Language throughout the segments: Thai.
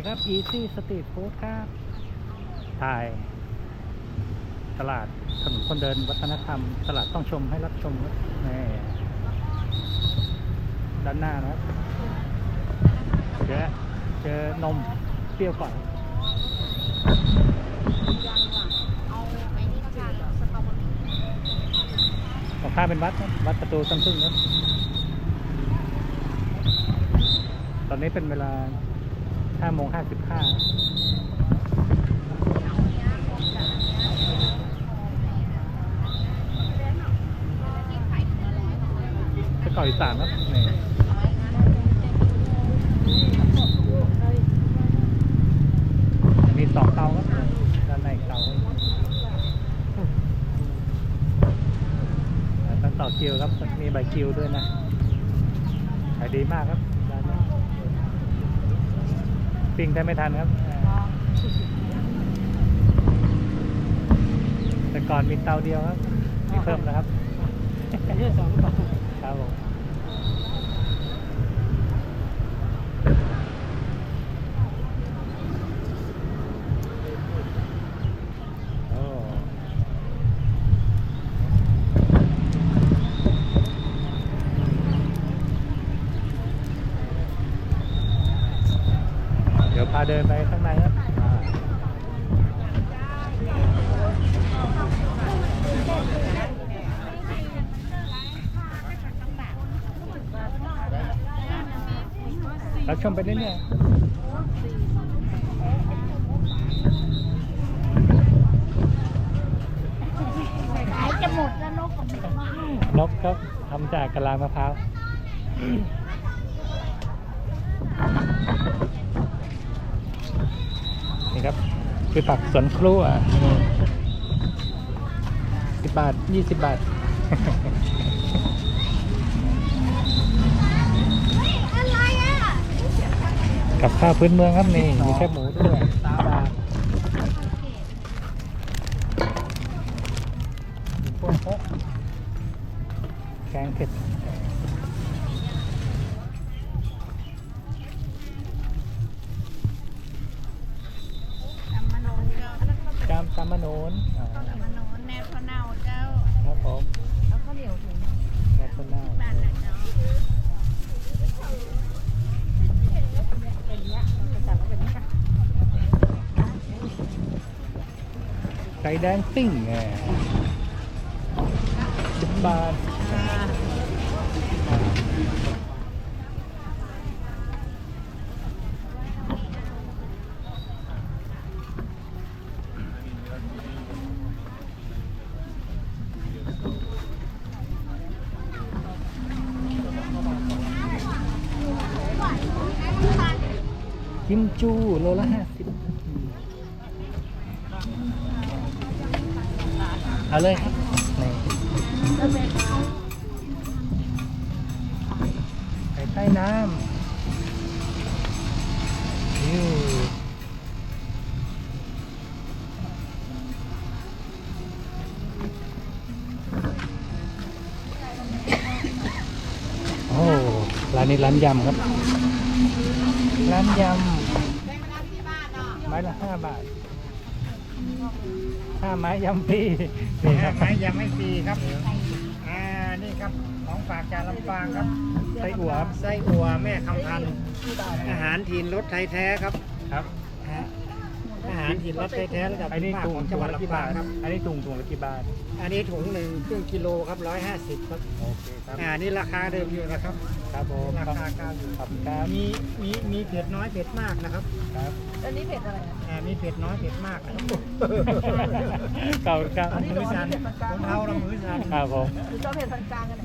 ดีครับ Easy Street Food ครับถ่ายตลาดถนนคนเดินวัฒนธรรม ตลาดต้องชมให้รับชมครับนี่ด้านหน้านะครับเจอเจอนมเปรี้ยวก่อนยังว่ะเอาไอ้นี่ละกันสตรงข้ามเป็นวัดครับวัดประตูต้นพึ่งครับตอนนี้เป็นเวลา ห้าโมงห้าสิบห้าไปเกาะอีสานครับนมีสองเตาครับด้านในเตาต้องต่อคิวครับ มีใบคิวด้วยนะขายดีมากครับ ปิ้งแทบไม่ทันครับอ่าแต่ก่อนมีเตาเดียวครับมีเพิ่มนะครับนี่สองเปล่าครับผมโอ้เดี๋ยวพาเดินไปข้างในครับอ่ารับ ชมไปเรื่อยๆขายจะหมดแล้วนกของมันมากนกครับทำจากกะลามะพร้าว นี่ครับ คือผักสวนครัวสิบบาทยี่สิบบาท อะไรอะ กับข้าวพื้นเมืองครับนี่มีแค่หมูด้วยสามบาทมีพวกโป๊ะแกงเผ็ด ตำมะโนนเจ้าแล้วก็ จามตามมะโนนอ่า ตำมะโนนแนวข้าวเน่าเจ้า ครับผม แล้วข้าวเหนียวถุง แม่ต้นหน้า บ้านไหนเจ้าเป็นเนี้ยเราจะจัดว่าเป็นนี้ค่ะ ไก่แดงปิ้งแหมสิบบาทกิมจูโลละห้าสิบ เอาเลยครับนี่ไก่ใต้น้ำอิ้วโอ้ร้านนี้ร้านยำครับ ร้านยำไม้ละห้าบาท ห้าไม้ยำฟรีนี่ครับไม้ยังไม่ฟรีครับ อ่า นี่ครับ ของฝากจากลำปางครับ ไส้อั่วครับไส้อั่วแม่คำพันธุ์อาหารถิ่นรสไทยแท้ครับครับ ฮะ อาหารถิ่นรสไทยแท้ระดับอันนี้ภาคถุงของจัถุงงหวัดละกี่ลำปาบางทครับ อันนี้ถุงถุงละกี่บาทอันนี้ถุงหนึ่งครึ่งกิโลครับร้อยห้าสิบครับ โอเคครับอ่า นี่ราคาเดิมอยู่นะครับ ครับผมราขอบคาเก้าอยู่ ขอบคุณครับมีมีมีเผ็ดน้อยเผ็ดมากนะครับ ครับอันนี้เผ็ดอะไรอะ อ่า มีเผ็ดน้อยเผ็ดมากนะครับขอบคุณครับมือสั่นผมเท้าเรามือสั่นครับผมหรือชอบเผ็ดปานกลางกันไหน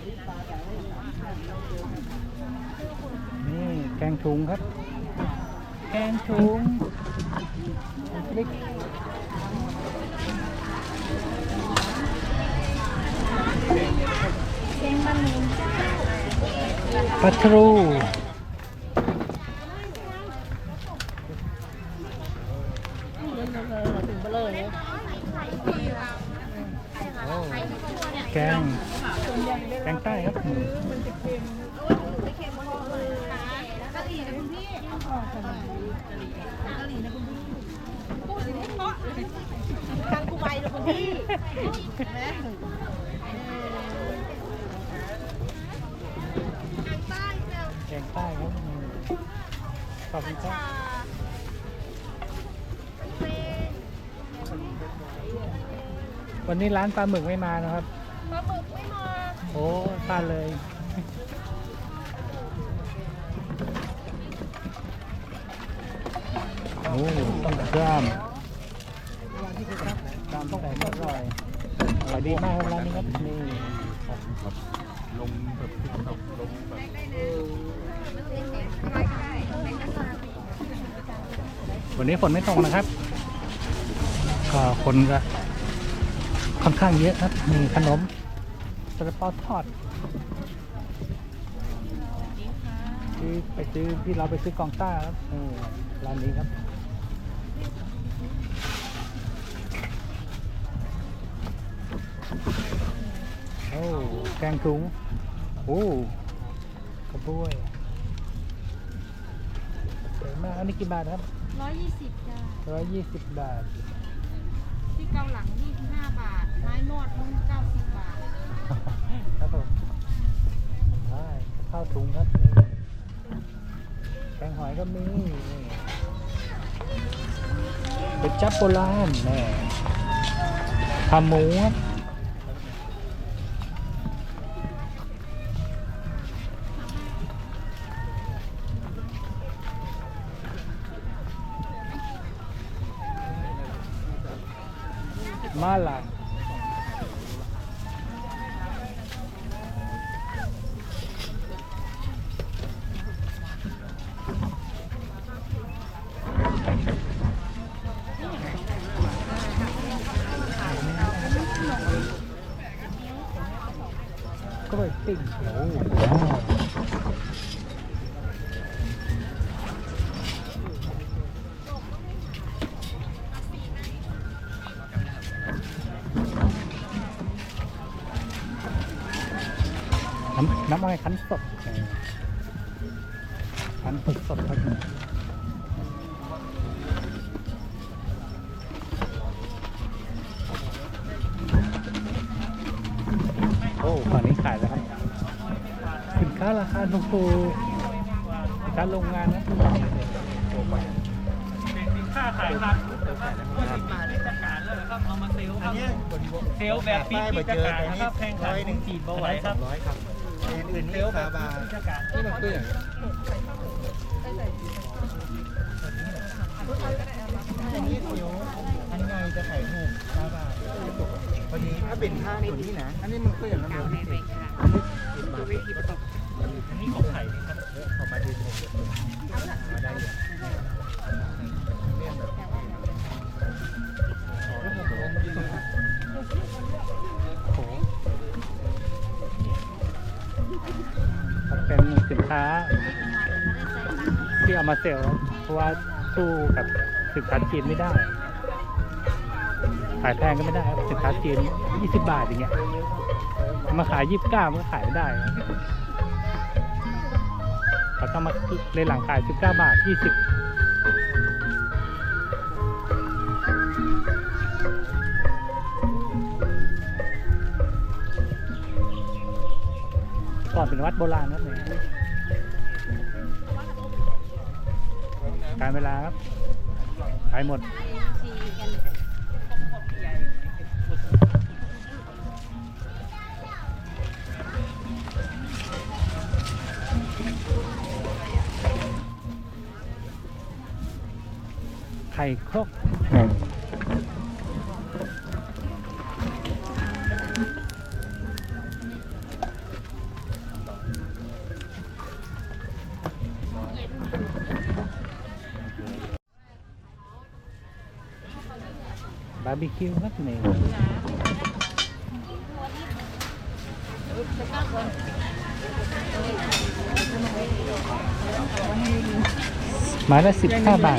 นแล้วเดียวนี่แกงถุงครับ แกงถุงพริกปลาทรู ถึงเบลอเลย โอ้แกง แกงใต้ครับ กะหรี่นะคุณพี่กะหรี่นะคุณพี่พูดสิให้เพราะทางกูไปนะคุณพี่แม่ แกงใต้ครับอืมขอบคุณครับ วันนี้ร้านปลาหมึกไม่มานะครับ ปลาหมึกไม่มาโอ้พลาดเลย โอ้ต้องกล้ามกล้ามต้องแต่อร่อยอร่อยดีมากครับร้านนี้ครับนี่ครับลงแบบลงแบบวันนี้ฝนไม่ตกนะครับ ก็คนก็ ค่อนข้างเยอะครับมีขนมซาลาเปาทอดซื้อไปซื้อที่เราไปซื้อกองต้าครับร้านนี้ครับโอ้แกงถุงโอ้กระบวยสวยมากอันนี้กี่บาทครับร้อยยี่สิบจ้าร้อยยี่สิบบาท ที่เกาหลังนี่ ไม้นดนุ่90 บาท ครับผมได้ข้าวถุงครับแกงหอยก็มีเป็ดจับโบราณแน่ขาหมูครับ ม น้ำน้ำอะไรคั้นสดเออคั้นสดสดๆครับโอ้ฝั่งนี้ขายแล้วครับสินค้าราคาถูกๆสินค้าโรงงานนะค่าขายครับว่าสิบบาทนี่จะการแล้วเหรอครับเอามาเซลล์ครับเซลล์แบบปีกปีกจะการนะครับแพงขายหนึ่งจีบเอาไว้ครับร้ อื่นเซนี่คาบาร์นี่มันคืออนอันนี้เดี๋ยวอันไงจะขายถูกขาบาพอดีถ้าเป็นข้างส่วนนี้นะ อันนี้มันเปื้อนแล้วมันสิบบาทอันนี้ของไข่ครับเขามาดูมาได้เลย เป็นสินค้า ที่เอามาเซลล์เพราะว่าสู้กับสินค้าจีนไม่ได้ขายแพงก็ไม่ได้ครับสินค้าจีน20 บาทอย่างเงี้ยมาขาย 29 มันก็ขายไม่ได้ครับเขาต้องมาในหลังขาย 19 บาท 20 อนวัดโบราณครับเนี่ยการเวลาครับขายหมด บาร์บีคิวครับนี่ม้ละสิบห้าบาท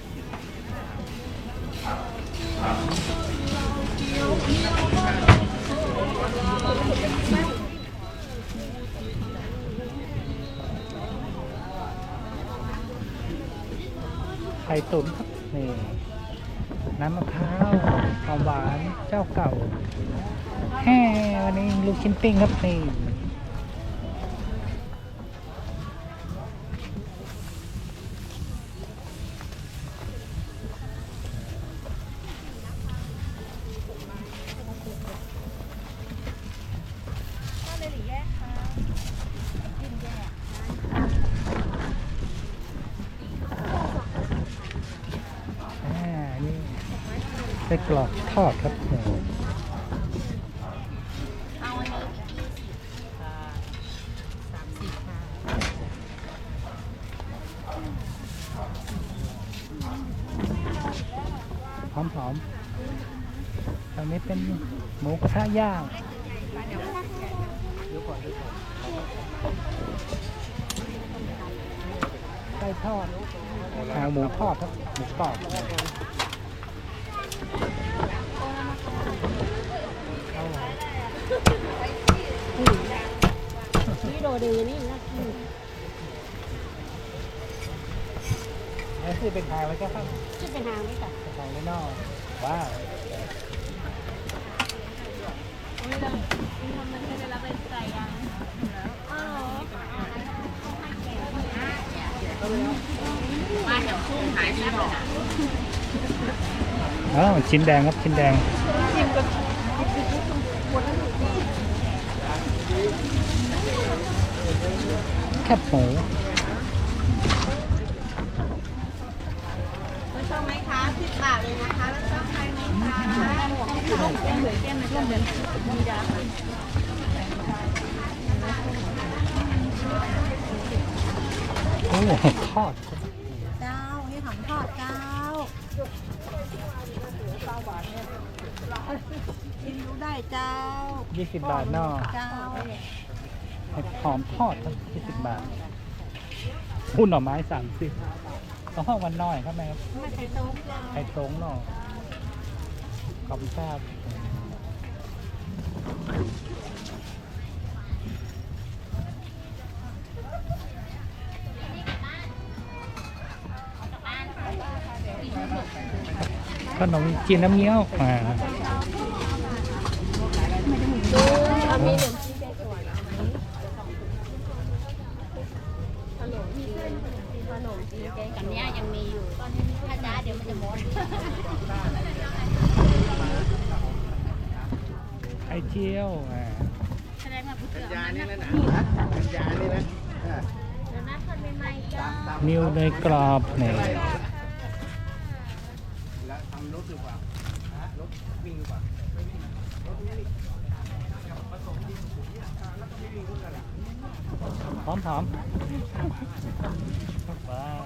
ไข่ตุ๋นครับนี่น้ำมะพร้าวหอมหวานเจ้าเก่าแฮ่วันนี้ลูกชิ้นปิ้งครับนี่ ไส้กรอกทอดครับโอ้โหเอาอันนี้ยี่สิบค่ะสามสิบค่ะหอมหอมๆอันนี้เป็นหมูกระทะย่างไส้ทอดอ่าหมูทอดครับหมูกรอบ นี่โดดีนี่นะนี่คือเป็นทางไว้ก็ครับชื่อเป็นทางไม่ตัดเป็นทางด้านนอกว้าวมาแถวทุ่งหายที่บอกอ้าวชิ้นแดงครับชิ้นแดง แคบหมูแล้วชอบไหมคะสิบบาทเลยนะคะแล้วชอบใครไหมคะเป็นเหมือนแก้มมันก็เหมือนมีดาค่ะโอ้เห็ดทอดเจ้านี่หอมทอดเจ้า กินรู้ได้เจ้า20บาทเนอกเจ้าเห็ดหอมทอดครับ20บาทหุ้นหน่อไม้30ต้องห้องวันน้อยครับแม่ครับไม่ใช่ต้มเจ้าไข่ตรงเนาะขอบคุณครับขนมจีนน้ำเงี้ยวอ่า เอา มีหนึ่งขนมจีนแกงกับเนี้ยยังมีอยู่ ถ้าจ้าเดี๋ยวมันจะหมดไข่เจียวอ่าแสดงว่าผู้เสือยานี่นะนะยานี่นะนิวเนยกรอบเนี่ยแล้วทำรถดีกว่าฮะรถวิ่งดีกว่า หอมหอมว้าว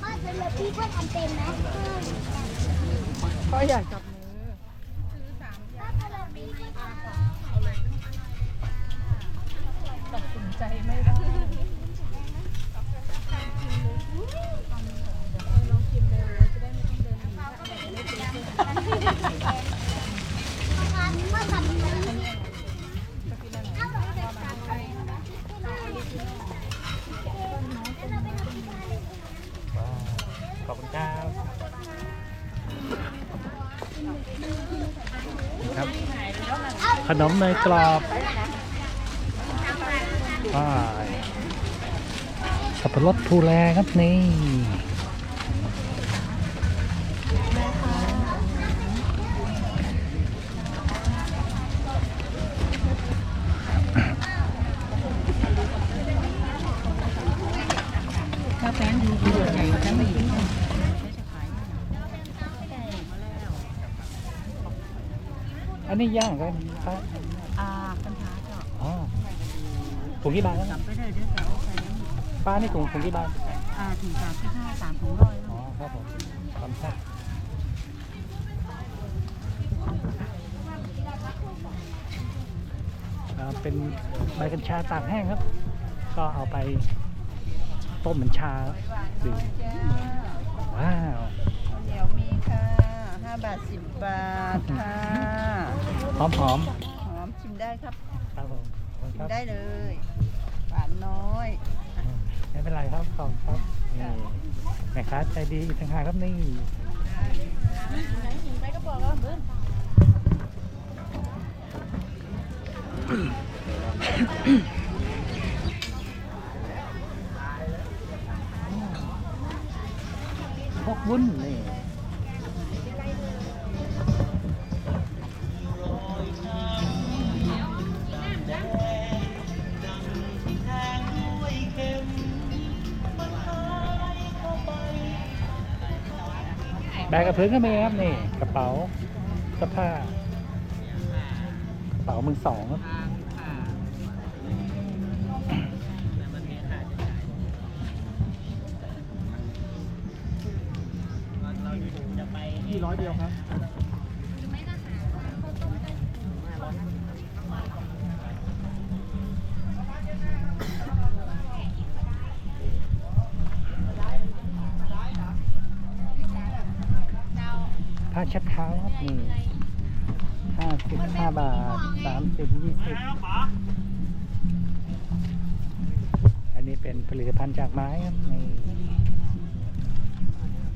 พ่อจะเลือก พี่พ่อทำเป็นไหมก็อยากจับมือพ่อจะเลือกพี่พ่อทำตัดสินใจไม่ได้ ขนมเนกรอบป้ายสับปะรดภูแลครับนี่ถ้าแป้งดีดีใหญ่แป้งไม่ดี อั นนี้ย่างกันป้าอ่าปัญหาเจาะอ๋อถุงกี่บาทครับกลับไปเลยเดี๋ยวจะเอาไปป้านี่ถุงถุงกี่บาทอ่าถึงสามสิบห้าสามถุงร้อยอ๋อครับผมความแซ่บอ่าเป็นใบกัญชาตากแห้งครับ ก็เอาไปต้มเป็นชาดื่มว้าว เหนียวมีค่ะห้า บาทสิบบาทค่ะหอมหอมหอมชิมได้ครับๆครับผมขอบคุณชิคมรับได้เลยหวานน้อยอืมไม่เป็นไรครับขอบคุณครับนี่แม่ค้าใจดีอีกต่างหากครับนี่ไปก็บอกว่าเบิ้ลพวกวุ้นนี่ แบกกระเพื้นก็มีครับนี่ กระเป๋าเสื้อผ้ากระเป๋ามือสองครับ ผ้าเช็ดเท้าครับนี่ห้าสิบห้าบาทสามสิบยี่สิบอันนี้เป็นผลิตภัณฑ์จากไม้ครับนี่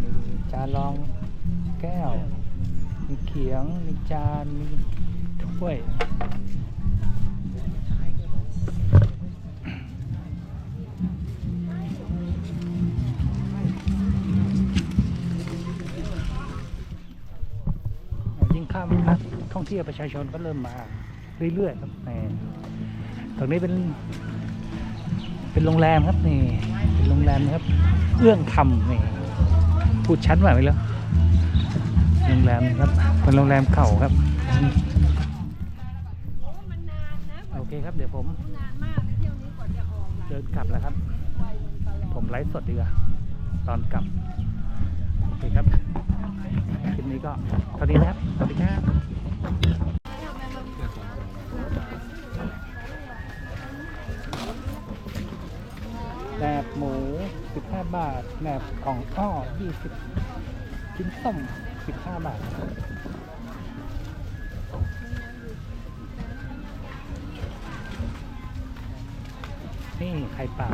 มีจานรองแก้ว มีเขียง มีจาน มีถ้วย ท่องเที่ยวประชาชนก็เริ่มมาเรื่อยๆครับนี่ตรงนี้เป็น เป็นโรงแรมครับนี่ เป็นโรงแรมนะครับ เอื้องคำนี่พูดชัดมากเลยแล้วโรงแรมครับเป็นโรงแรมเก่าครับโอเคครับเดี๋ยวผมเดินกลับแล้วครับ ผมไลฟ์สดดีกว่าตอนกลับโอเคครับคลิปนี้ก็เท่านี้นะครับสวัสดีครับ แหนบหมู 15 บาทแหนบของอ้อ20ชิ้นส้ม15 บาทนี่ไข่ปลา